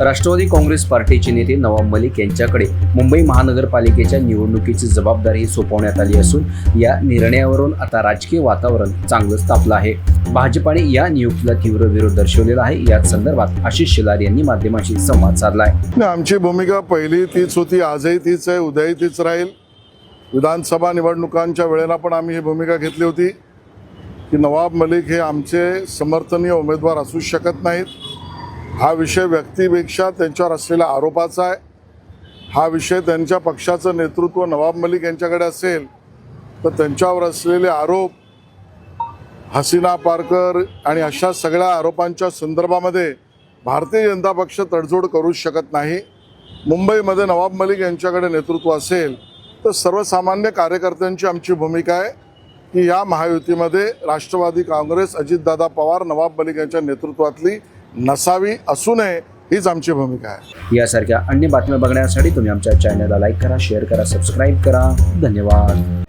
राष्ट्रवादी काँग्रेस पार्टीचे नेते नवाब मलिक यांच्याकडे मुंबई महानगरपालिकेच्या निवडणुकीची जबाबदारी सोपवण्यात आली असून या निर्णयावरून आता राजकीय वातावरण चांगलंच तापलं आहे. भाजपाने या नियुक्तीला तीव्र विरोध दर्शवलेला आहे. याच संदर्भात आशिष शेलार यांनी माध्यमांशी संवाद साधलाय. आमची भूमिका पहिली तीच होती आजही तीच आहे उद्याही तीच राहील. विधानसभा निवडणुकांच्या वेळेला पण आम्ही ही भूमिका घेतली होती की नवाब मलिक हे आमचे समर्थनीय उमेदवार असू शकत नाहीत. हा विषय व्यक्तीपेक्षा त्यांच्यावर असलेल्या आरोपाचा आहे. हा विषय त्यांच्या पक्षाचं नेतृत्व नवाब मलिक यांच्याकडे असेल तर त्यांच्यावर असलेले आरोप हसीना पारकर आणि अशा सगळ्या आरोपांच्या संदर्भामध्ये भारतीय जनता पक्ष तडजोड करूच शकत नाही. मुंबईमध्ये नवाब मलिक यांच्याकडे नेतृत्व असेल तर सर्वसामान्य कार्यकर्त्यांची आमची भूमिका आहे की या महायुतीमध्ये राष्ट्रवादी काँग्रेस अजितदादा पवार नवाब मलिक यांच्या नेतृत्वातली नसावी असू नये हीच आमची भूमिका आहे. यासारख्या अन्य बातम्या बघण्यासाठी तुम्ही आमच्या चॅनलला लाईक करा शेअर करा सबस्क्राईब करा. धन्यवाद.